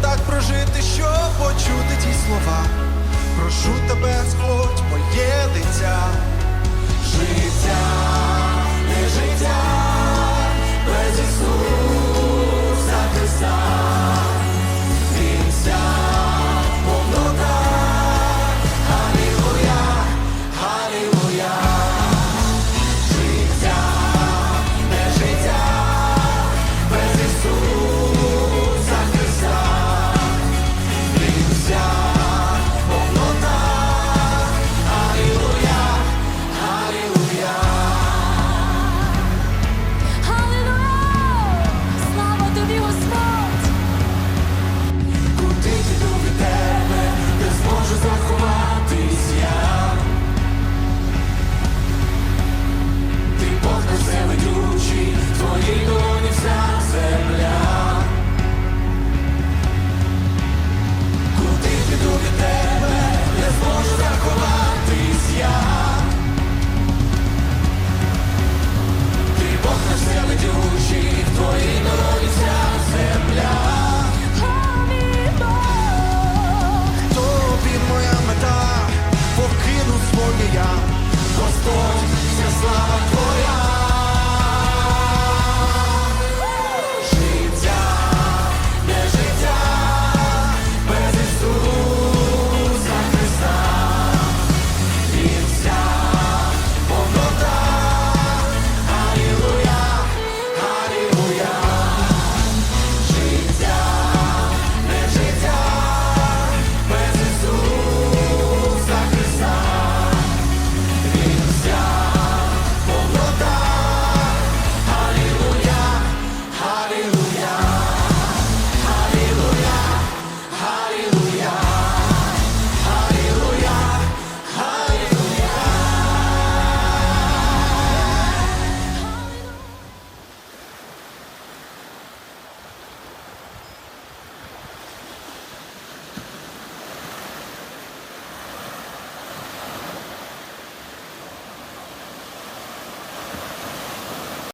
Так прожити, щоб почути ті слова. Прошу тебе, Господь, моє дитя, життя.